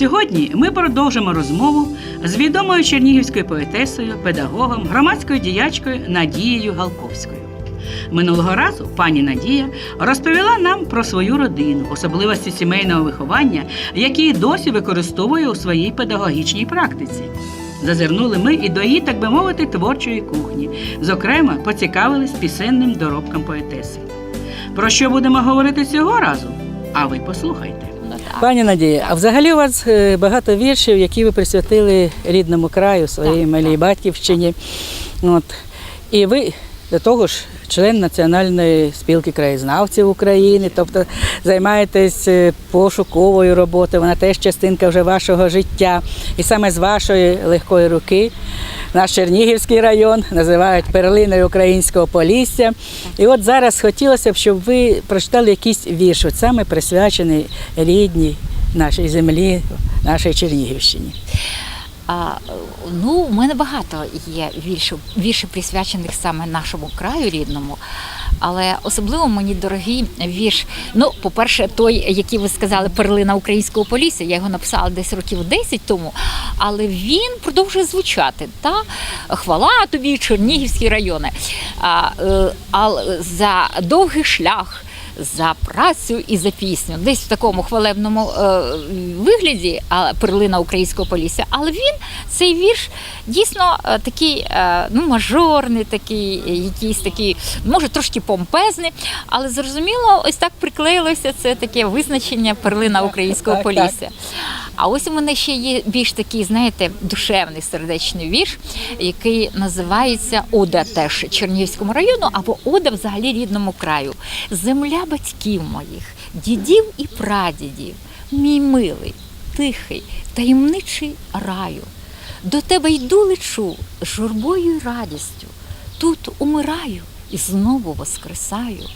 Сьогодні ми продовжимо розмову з відомою чернігівською поетесою, педагогом, громадською діячкою Надією Галковською. Минулого разу пані Надія розповіла нам про свою родину, особливості сімейного виховання, які досі використовує у своїй педагогічній практиці. Зазирнули ми і до її, так би мовити, творчої кухні. Зокрема, поцікавились пісенним доробком поетеси. Про що будемо говорити цього разу? А ви послухайте. Пані Надія, а взагалі у вас е, багато віршів, які ви присвятили рідному краю, своїй Так, малій батьківщині. От. І ви до того ж член Національної спілки краєзнавців України, тобто займаєтесь е, пошуковою роботою, вона теж частинка вже вашого життя. І саме з вашої легкої руки наш Чернігівський район називають перлиною українського полісся. І от зараз хотілося б, щоб ви прочитали якийсь вірш, от саме присвячений рідній нашій землі, нашій Чернігівщині. Ну, у мене багато є віршів, віршів присвячених саме нашому краю рідному. Але особливо мені дорогий вірш. Ну, по-перше, той, який ви сказали, перлина українського полісся. Я його написала десь років 10 тому, але він продовжує звучати. Та хвала тобі, Чернігівські райони. А, е, а за довгий шлях. За працю і за пісню, десь в такому хвалебному е, вигляді, а перлина українського полісся. Але він цей вірш дійсно е, такий е, ну, мажорний, такий, е, якийсь такий, може трошки помпезний, але зрозуміло, ось так приклеїлося це таке визначення перлина українського полісся. А ось у мене ще є більш такий, знаєте, душевний сердечний вірш, який називається Ода теж Чернігівському району або Ода взагалі рідному краю. Земля батьків моїх, дідів і прадідів, мій милий, тихий, таємничий раю. До тебе йду лечу журбою й радістю. Тут умираю і знову воскресаю.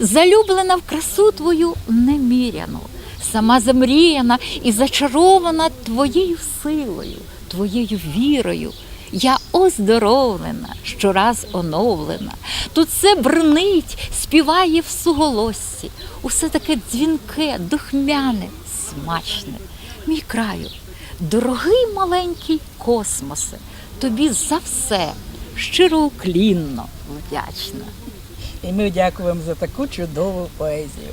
Залюблена в красу твою неміряну, сама замріяна і зачарована твоєю силою, твоєю вірою. Я оздоровлена, щораз оновлена. Тут все брнить, співає в суголоссі. Усе таке дзвінке, духмяне, смачне. Мій краю, дорогий маленький космосе, тобі за все щиро уклінно вдячна. І ми дякуємо за таку чудову поезію.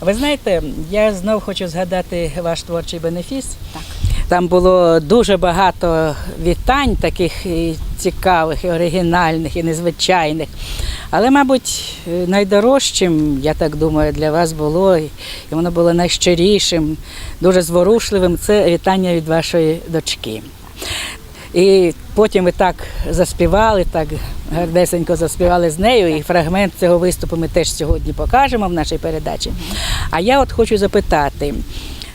Ви знаєте, я знов хочу згадати ваш творчий бенефіс. Так. Там було дуже багато вітань, таких цікавих, і оригінальних, і незвичайних. Але, мабуть, найдорожчим, я так думаю, для вас було, і воно було найщирішим, дуже зворушливим це вітання від вашої дочки. І потім ви так заспівали, так гарнесенько заспівали з нею. І фрагмент цього виступу ми теж сьогодні покажемо в нашій передачі. А я от хочу запитати.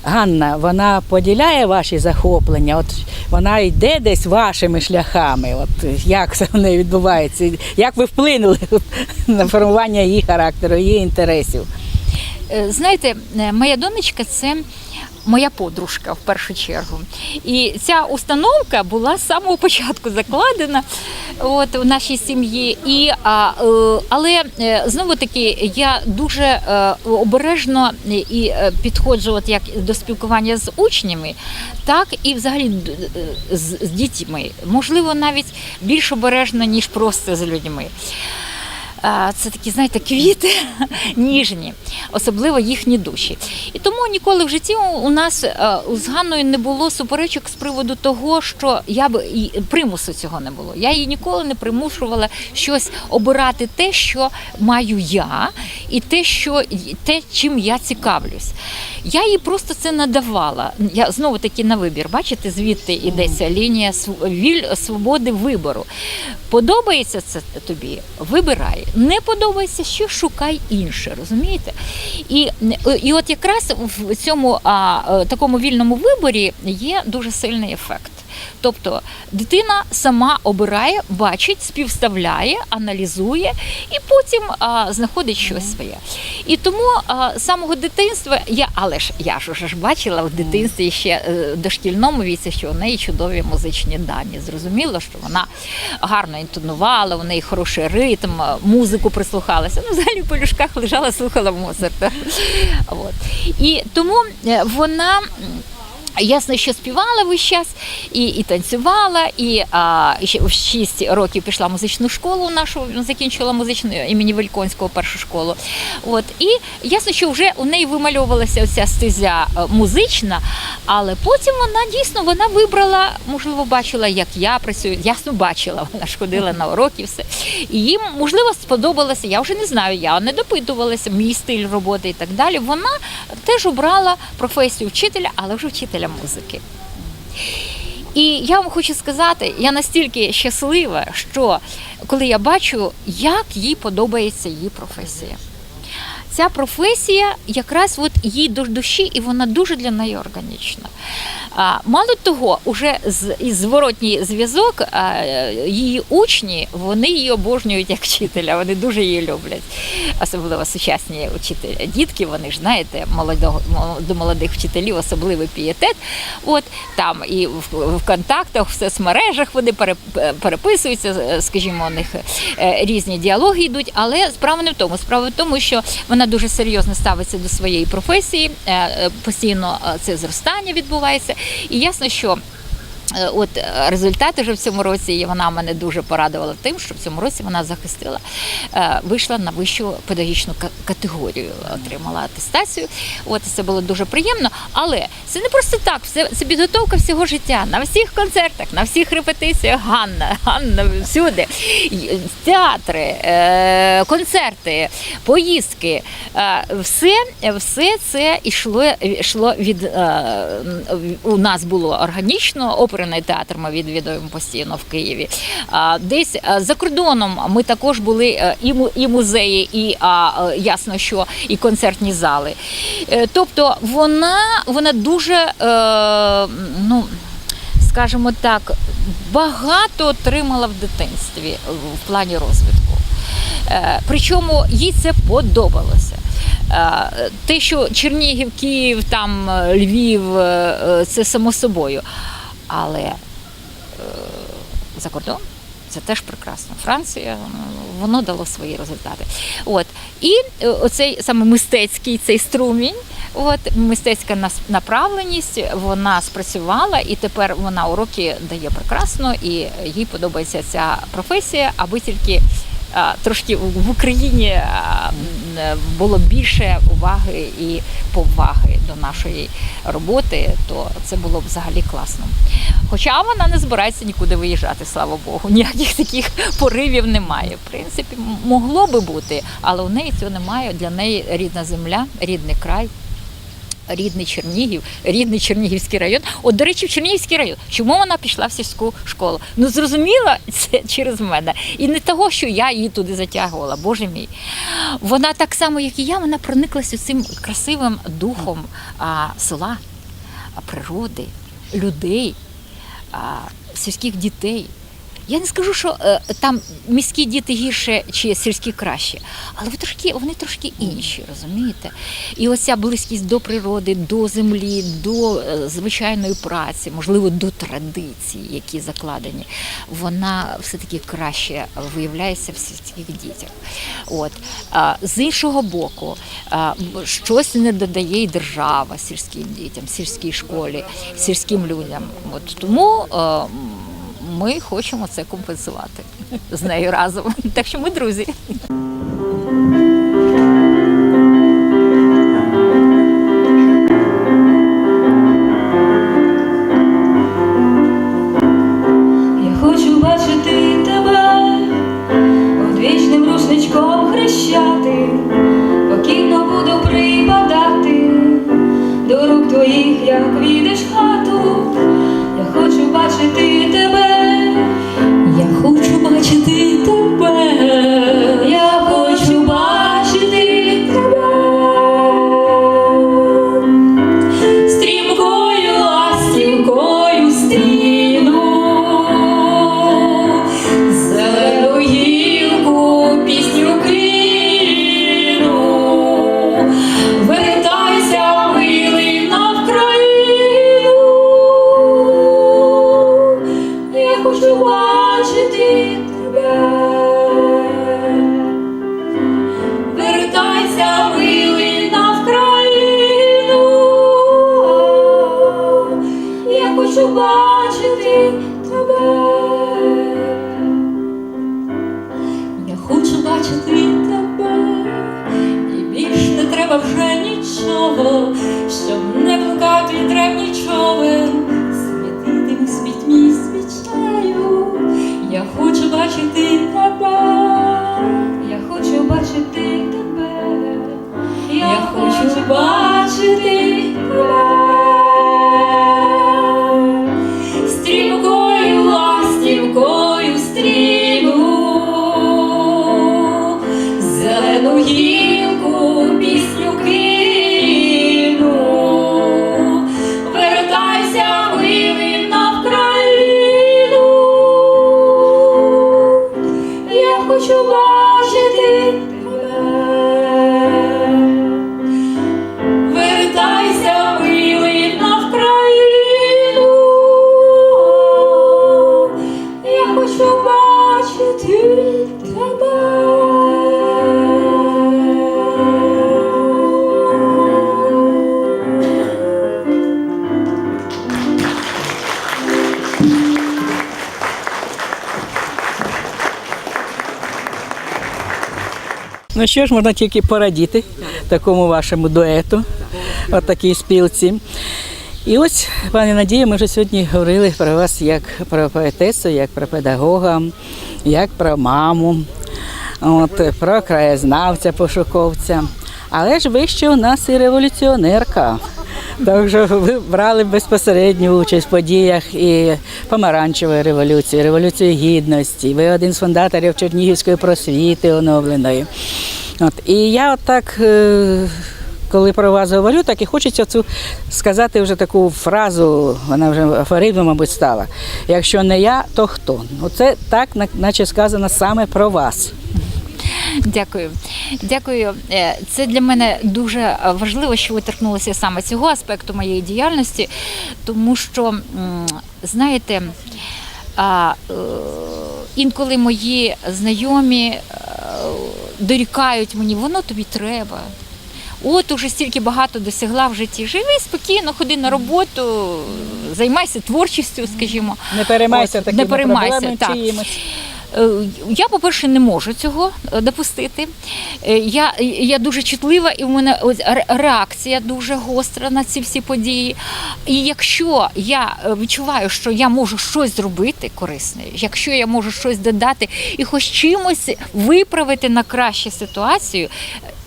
Ганна, вона поділяє ваші захоплення? От вона йде десь вашими шляхами. От як це в неї відбувається? Як ви вплинули на формування її характеру, її інтересів? Е, Знаєте, е, моя донечка це моя подружка в першу чергу. І ця установка була з самого початку закладена от, у нашій сім'ї. І, а, е, але е, знову таки я дуже е, обережно і підходжу от як до спілкування з учнями, так і взагалі з, з дітьми. Можливо, навіть більш обережно, ніж просто з людьми. Це такі, знаєте, квіти ніжні, особливо їхні душі. І тому ніколи в житті у- нас е, з Ганною не було суперечок з приводу того, що я б і примусу цього не було. Я її ніколи не примушувала щось обирати те, що маю я, і те, що те, чим я цікавлюсь. Я їй просто це надавала. Я знову таки на вибір. Бачите, звідти йдеться лінія св- віль свободи вибору. Подобається це тобі, вибирай. Не подобається, ще шукай інше, розумієте? І, і от якраз в цьому а, е, такому вільному виборі є дуже сильний ефект. Тобто дитина сама обирає, бачить, співставляє, аналізує і потім а, знаходить щось своє. І тому а, з самого дитинства я, але ж я ж уже ж бачила в дитинстві ще е, дошкільному віці, що у неї чудові музичні дані. Зрозуміло, що вона гарно інтонувала, у неї хороший ритм, е, музику прислухалася. Ну, взагалі в полюшках лежала, слухала Моцарта. От. І тому е, вона. Ясно, що співала весь час і, і танцювала, і а, ще в 6 років пішла в музичну школу нашу, закінчила музичну імені Вельконського першу школу. От, і ясно, що вже у неї вимальовувалася ця стезя е, музична, але потім вона дійсно вона вибрала, можливо, бачила, як я працюю. Ясно бачила, вона ж ходила на уроки, і все. І їм, можливо, сподобалося, я вже не знаю, я не допитувалася, мій стиль роботи і так далі. Вона теж обрала професію вчителя, але вже вчителя музики. І я вам хочу сказати, я настільки щаслива, що коли я бачу, як їй подобається її професія. Ця професія якраз от їй до душі, і вона дуже для неї органічна. А, мало того, уже з і зворотній зв'язок її учні вони її обожнюють як вчителя, вони дуже її люблять. Особливо сучасні учителі. Дітки, вони ж знаєте, молодого до молодих вчителів особливий пієтет. От там і в, контактах, в соцмережах вони пере, переписуються, скажімо, у них е, різні діалоги йдуть. Але справа не в тому. Справа в тому, що вона дуже серйозно ставиться до своєї професії, е, е, постійно це зростання відбувається. І ясно, що. Е, От е, результати вже в цьому році і вона мене дуже порадувала тим, що в цьому році вона захистила, е, вийшла на вищу педагогічну категорію, отримала атестацію. От це було дуже приємно. Але це не просто так, це, це підготовка всього життя на всіх концертах, на всіх репетиціях. Ганна, Ганна всюди. Театри, концерти, поїздки. Все, все це йшло, йшло від у нас було органічно. Оперний театр ми відвідуємо постійно в Києві. Десь е, за кордоном ми також були е, і музеї, і е, ясно, що і концертні зали. Тобто вона, вона дуже ну. Скажімо так, багато отримала в дитинстві в плані розвитку. Причому їй це подобалося. Те, що Чернігів, Київ, там Львів, це само собою. Але е, за кордон це теж прекрасно. Франція, воно дало свої результати. От. І е, оцей саме мистецький цей струмінь, от, мистецька направленість, вона спрацювала, і тепер вона уроки дає прекрасно, і їй подобається ця професія, аби тільки трошки в Україні було більше уваги і поваги до нашої роботи, то це було б взагалі класно. Хоча вона не збирається нікуди виїжджати, слава Богу. Ніяких таких поривів немає. В принципі, могло би бути, але у неї цього немає. Для неї рідна земля, рідний край. Рідний Чернігів, рідний Чернігівський район. От, до речі, в Чернігівський район. Чому вона пішла в сільську школу? Ну зрозуміло, це через мене. І не того, що я її туди затягувала, боже мій. Вона так само, як і я, вона прониклася цим красивим духом а, села, природи, людей, а, сільських дітей. Я не скажу, що е, там міські діти гірше чи сільські краще, але вони трошки, вони трошки інші, розумієте? І оця близькість до природи, до землі, до е, звичайної праці, можливо, до традицій, які закладені, вона все-таки краще виявляється в сільських дітях. От. А, з іншого боку, а, щось не додає і держава сільським дітям, сільській школі, сільським людям. От тому. е, ми хочемо це компенсувати з нею разом. Так що ми друзі. Треба вже нічого, щоб Ну що ж, можна тільки порадіти такому вашому дуету, от такій спілці. І ось, пані Надія, ми вже сьогодні говорили про вас як про поетесу, як про педагога, як про маму, от, про краєзнавця, пошуковця. Але ж ви ще у нас і революціонерка. Так що ви брали безпосередню участь в подіях і помаранчевої революції, революції гідності. Ви один з фундаторів Чернігівської просвіти оновленої. От. І я так, е, коли про вас говорю, так і хочеться цю сказати вже таку фразу, вона вже афоризмом, мабуть, стала. Якщо не я, то хто? Оце так, наче сказано саме про вас. Дякую. Дякую. Е, Це для мене дуже важливо, що ви торкнулися саме цього аспекту моєї діяльності, тому що, знаєте, а, е, інколи мої знайомі е, дорікають мені, воно тобі треба. От уже стільки багато досягла в житті. Живи спокійно, ходи на роботу, займайся творчістю, скажімо. Не переймайся такими не переймайся, проблемами так. чиїмось. Е, Я, по-перше, не можу цього е, допустити. Е, Я, я дуже чутлива, і в мене реакція дуже гостра на ці всі події. І якщо я відчуваю, що я можу щось зробити корисне, якщо я можу щось додати і хоч чимось виправити на кращу ситуацію.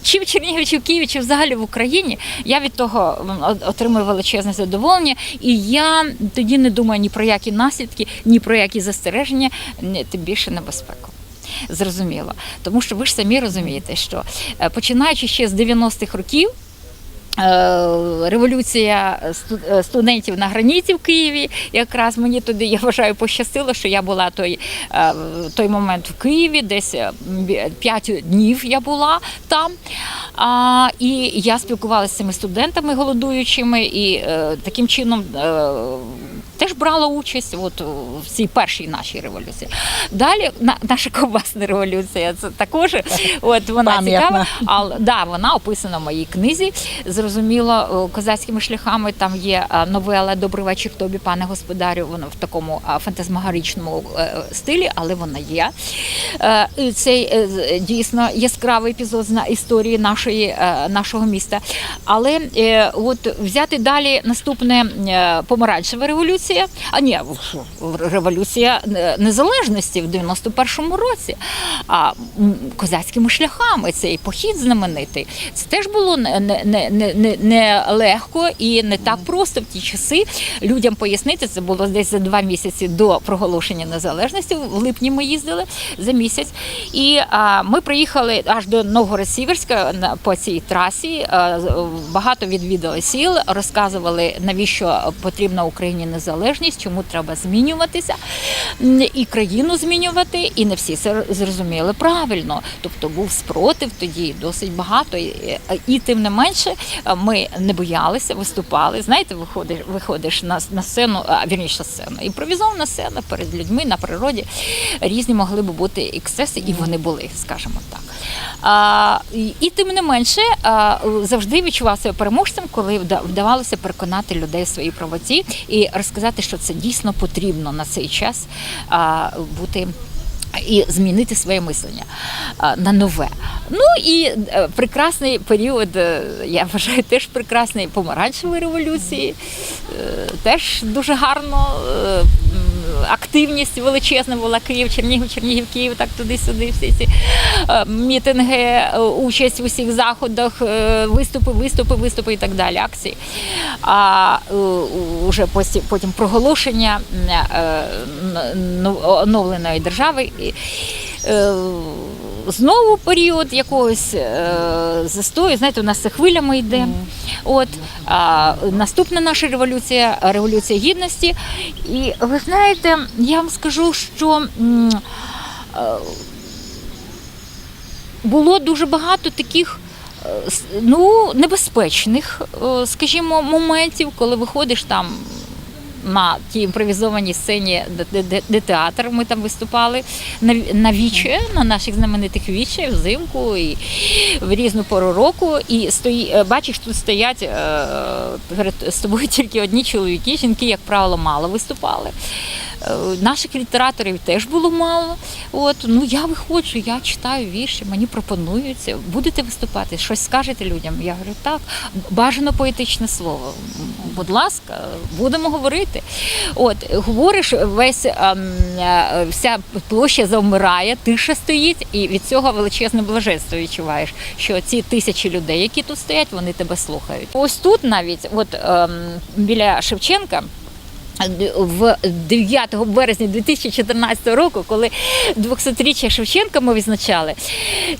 Чи в Чернігові, чи в Києві, чи взагалі в Україні, я від того отримую величезне задоволення, і я тоді не думаю ні про які наслідки, ні про які застереження, тим більше небезпеку. Зрозуміло. Тому що ви ж самі розумієте, що е, починаючи ще з 90-х років. Е, Революція е, студентів на граніті в Києві. Якраз мені туди, я вважаю, пощастило, що я була той, е, той момент в Києві, десь 5 днів я була там. І я спілкувалася з цими студентами голодуючими, і таким чином теж брала участь от, в цій першій нашій революції. Далі на, наша ковбасна революція це також от, вона Пам'ятна. цікава. Але да, вона описана в моїй книзі. Зрозуміло, е, козацькими шляхами там є е, новела Добрий вечір тобі, пане господарю. Вона в такому е, фантазмагоричному стилі, але вона є. Е, і Цей е, дійсно яскравий епізод на- історії нашої, нашого міста. Але от взяти далі наступне помаранчева революція, а ні, революція е, незалежності в 91-му році. А козацькими шляхами цей похід знаменитий. Це теж було не, не, не, не, легко і не так просто в ті часи. Людям пояснити, це було десь за два місяці до проголошення незалежності. В липні ми їздили за місяць. І а, ми приїхали аж до Новгород-Сіверська по цій трасі. А, багато відвідали сіл, розказували, навіщо потрібна Україні незалежність, чому треба змінюватися і країну змінювати. І не всі це зрозуміли правильно. Тобто був спротив тоді досить багато. І, і тим не менше ми не боялися, виступали. Знаєте, виходиш, виходиш на, на сцену, а вірніше сцену, імпровізована сцена перед людьми на природі. Різні могли би бути ексцеси, і вони були, скажімо так. І, тим не менше завжди відчував себе переможцем, коли вдавалося переконати людей в своїй правоті і розказати, що це дійсно потрібно на цей час бути і змінити своє мислення на нове. Ну і е, прекрасний період, е, я вважаю, теж прекрасний помаранчевої революції. Е, Теж дуже гарно. Активність величезна була Київ, Чернігів, Чернігів, Київ, так туди-сюди. Всі ці е, мітинги, е, участь в усіх заходах, е, виступи, виступи, виступи і так далі. Акції. А вже потім проголошення е, н- н- оновленої держави. Знову період якогось е, застою. Знаєте, у нас це хвилями йде. От а, наступна наша революція революція гідності. І ви знаєте, я вам скажу, що м, е, було дуже багато таких. е, Ну, небезпечних, е, скажімо, моментів, коли виходиш там на тій імпровізованій сцені, де, театр. Ми там виступали на, на віче, на наших знаменитих віче взимку і в різну пору року. І стої, е, бачиш, тут стоять е, перед з тобою тільки одні чоловіки, жінки, як правило, мало виступали. Е, Наших літераторів теж було мало. От ну я виходжу, я читаю вірші, мені пропонуються. Будете виступати, щось скажете людям. Я говорю, так, бажано поетичне слово. Будь ласка, будемо говорити. От говориш, весь ем, е, вся площа завмирає, тиша стоїть, і від цього величезне блаженство відчуваєш, що ці тисячі людей, які тут стоять, вони тебе слухають. Ось тут навіть, от ем, біля Шевченка. В 9 березня 2014 року, коли 200-річчя Шевченка ми відзначали,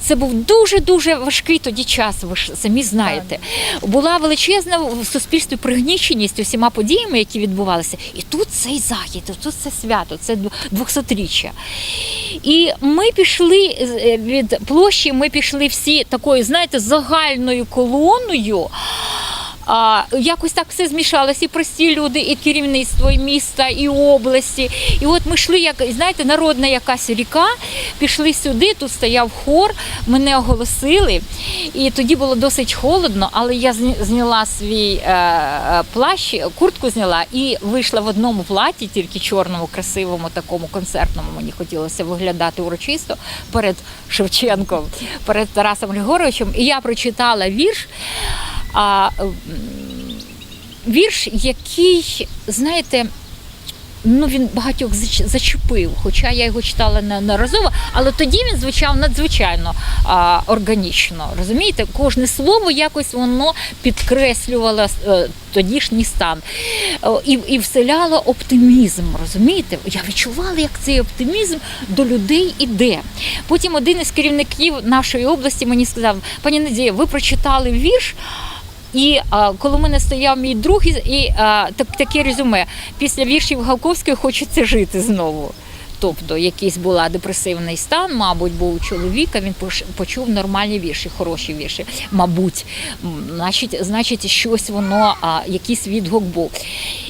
це був дуже дуже важкий тоді час. Ви ж самі знаєте. Була величезна в суспільстві пригніченість усіма подіями, які відбувалися. І тут цей захід, тут це свято, це 200-річчя. І ми пішли е, від площі, ми пішли всі такою, знаєте, загальною колоною. А, якось так все змішалося, і прості люди, і керівництво і міста, і області. І от ми йшли, як знаєте, народна якась ріка, пішли сюди, тут стояв хор, мене оголосили. І тоді було досить холодно, але я зняла свій е, е, плащ, куртку зняла і вийшла в одному платі, тільки чорному, красивому, такому концертному. Мені хотілося виглядати урочисто перед Шевченком, перед Тарасом Григоровичем. І я прочитала вірш. А вірш, який, знаєте, ну він багатьох зач- зачепив, хоча я його читала неодноразово, але тоді він звучав надзвичайно а, органічно. Розумієте, кожне слово якось воно підкреслювало е, тодішній стан і, і вселяло оптимізм. Розумієте? Я відчувала, як цей оптимізм до людей іде. Потім один із керівників нашої області мені сказав: пані Надія, ви прочитали вірш. І а, коли мене стояв мій друг, і, і а, так, таке резюме, після віршів Галковської хочеться жити знову. Тобто якийсь була депресивний стан, мабуть, був у чоловіка, він почув нормальні вірші, хороші вірші, мабуть. Значить, значить, щось воно, а, якийсь відгук був.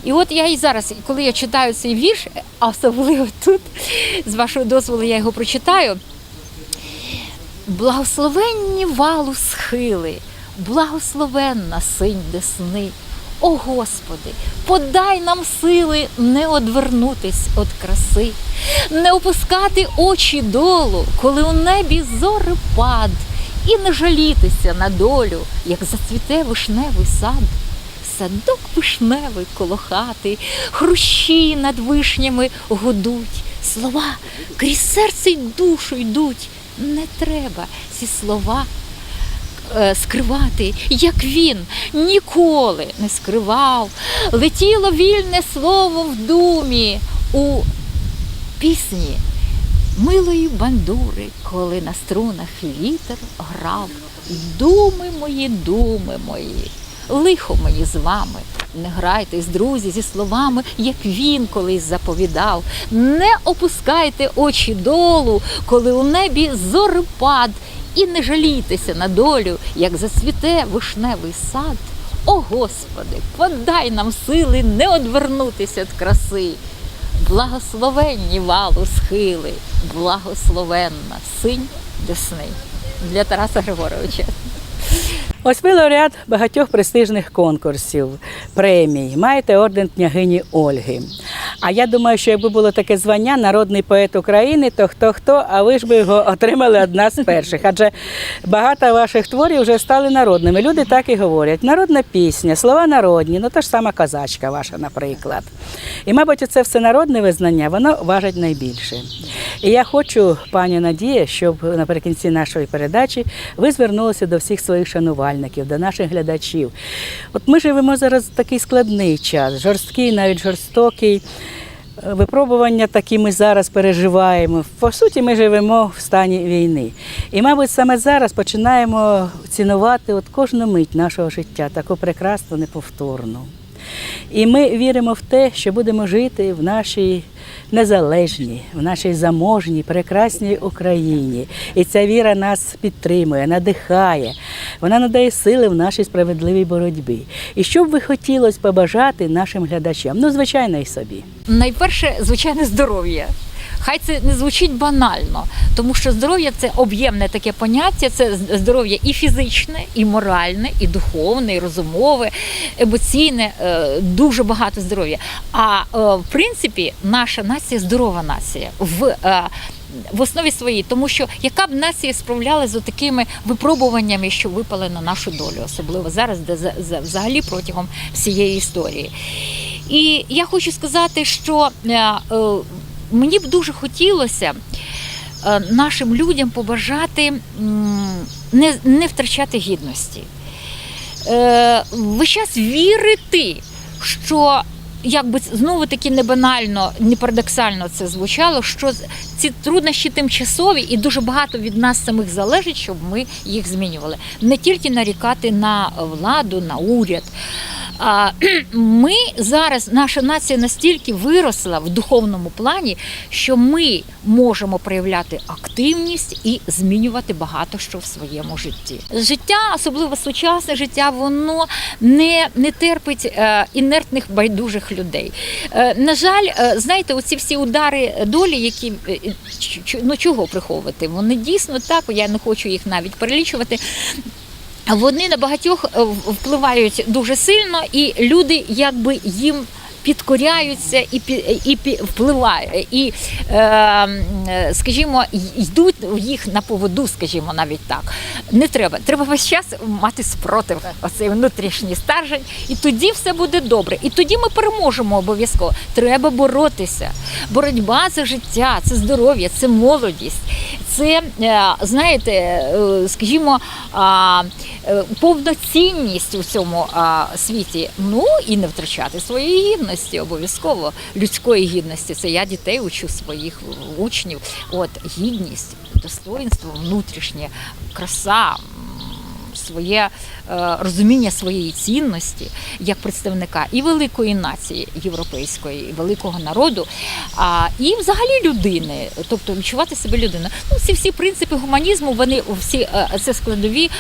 І от я і зараз, коли я читаю цей вірш, а особливо тут, з вашого дозволу, я його прочитаю. Благословенні валу схили, благословенна синь десни. О Господи, подай нам сили не одвернутись від краси, не опускати очі долу, коли у небі зорепад, і не жалітися на долю, як зацвіте вишневий сад. Садок вишневий коло хати, хрущі над вишнями гудуть, слова крізь серце й душу йдуть. Не треба ці слова скривати, як він ніколи не скривав. Летіло вільне слово в думі у пісні милої бандури, коли на струнах вітер грав. Думи мої, думи мої, лихо мої з вами. Не грайтесь, друзі, зі словами, як він колись заповідав. Не опускайте очі долу, коли у небі зорепад, і не жалійтеся на долю, як зацвіте вишневий сад. О Господи, подай нам сили не одвернутися від краси. Благословенні валу схили, благословенна синь десни. Для Тараса Григоровича. Ось ви лауреат багатьох престижних конкурсів, премій, маєте орден княгині Ольги. А я думаю, що якби було таке звання народний поет України, то хто хто, а ви ж би його отримали одна з перших. Адже багато ваших творів вже стали народними. Люди так і говорять. Народна пісня, слова народні, ну та ж сама казачка ваша, наприклад. І, мабуть, це всенародне визнання, воно важить найбільше. І я хочу, пані Надія, щоб наприкінці нашої передачі ви звернулися до всіх своїх шанувальників, до наших глядачів. От ми живемо зараз в такий складний час, жорсткий, навіть жорстокий. Випробування такі ми зараз переживаємо. По суті, ми живемо в стані війни. І, мабуть, саме зараз починаємо цінувати от кожну мить нашого життя, таку прекрасну, неповторну. І ми віримо в те, що будемо жити в нашій незалежній, в нашій заможній, прекрасній Україні. І ця віра нас підтримує, надихає. Вона надає сили в нашій справедливій боротьбі. І що б ви хотілося побажати нашим глядачам? Ну, звичайно, і собі. Найперше, звичайне здоров'я. Хай це не звучить банально, тому що здоров'я це об'ємне таке поняття, це здоров'я і фізичне, і моральне, і духовне, і розумове, емоційне, е, дуже багато здоров'я. А е, в принципі, наша нація здорова нація в. е, В основі своїй, тому що яка б нація справлялася з такими випробуваннями, що випали на нашу долю, особливо зараз, де за- за- взагалі протягом всієї історії. І я хочу сказати, що мені б дуже хотілося е, нашим людям побажати не, не втрачати гідності. Е, Весь час вірити, що. Як би знову таки не банально, не парадоксально це звучало, що ці труднощі тимчасові і дуже багато від нас самих залежить, щоб ми їх змінювали. Не тільки нарікати на владу, на уряд. А ми зараз, наша нація настільки виросла в духовному плані, що ми можемо проявляти активність і змінювати багато що в своєму житті. Життя, особливо сучасне життя, воно не, не терпить е, інертних байдужих людей. Е, на жаль, е, знаєте, оці всі удари долі, які ну чого приховувати, вони дійсно так. Я не хочу їх навіть перелічувати. Вони на багатьох е, впливають дуже сильно, і люди якби їм. Підкоряються і пі- і впливають, і е, скажімо, йдуть їх на поводу, скажімо, навіть так. Не треба. Треба весь час мати спротив, оцей внутрішній стержень, і тоді все буде добре. І тоді ми переможемо обов'язково. Треба боротися. Боротьба це життя, це здоров'я, це молодість, це е, знаєте, е, скажімо, е, повноцінність у цьому світі. Ну і не втрачати своєї гідності, обов'язково людської гідності. Це я дітей учу своїх учнів. От гідність, достоинство внутрішнє, краса. Своє е, розуміння своєї цінності як представника і великої нації європейської, і великого народу, і взагалі людини, тобто відчувати себе людиною. Ну, ці всі принципи гуманізму, вони всі е, це складові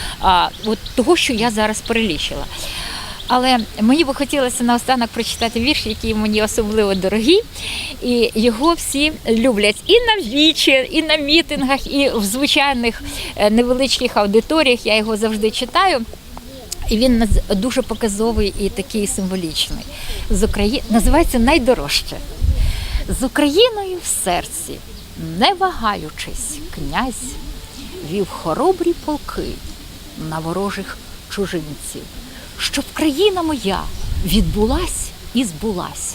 от того, що я зараз перелічила. Але мені би хотілося наостанок прочитати вірш, який мені особливо дорогі, і його всі люблять і на вічі, і на мітингах, і в звичайних е, невеличких аудиторіях. Я його завжди читаю. І він дуже показовий і такий символічний. З Украї... Називається Найдорожче. З Україною в серці, не вагаючись, князь вів хоробрі полки на ворожих чужинців, щоб країна моя відбулась і збулась,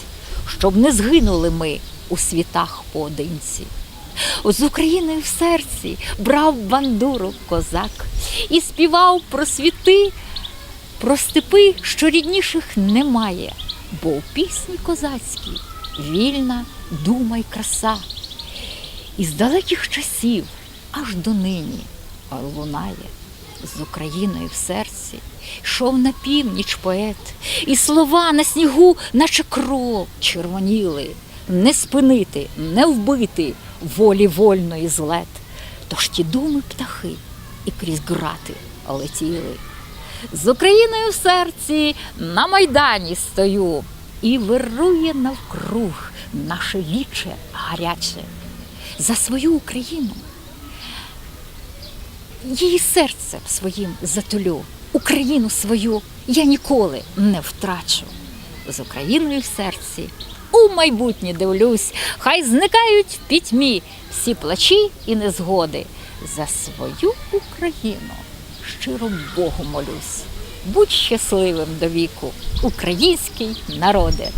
щоб не згинули ми у світах поодинці. З Україною в серці брав бандуру козак і співав про світи, про степи, що рідніших немає, бо у пісні козацькій вільна дума й краса. Із далеких часів аж до нині лунає з Україною в серці. Йшов на північ поет, і слова на снігу, наче кров, червоніли. Не спинити, не вбити волі вольної злет. Тож ті думи птахи і крізь грати летіли. З Україною в серці на майдані стою, і вирує навкруг наше віче гаряче. За свою Україну її серцем своїм затулю. Україну свою я ніколи не втрачу. З Україною в серці у майбутнє дивлюсь, хай зникають в пітьмі всі плачі і незгоди. За свою Україну щиро Богу молюсь. Будь щасливим до віку, український народе.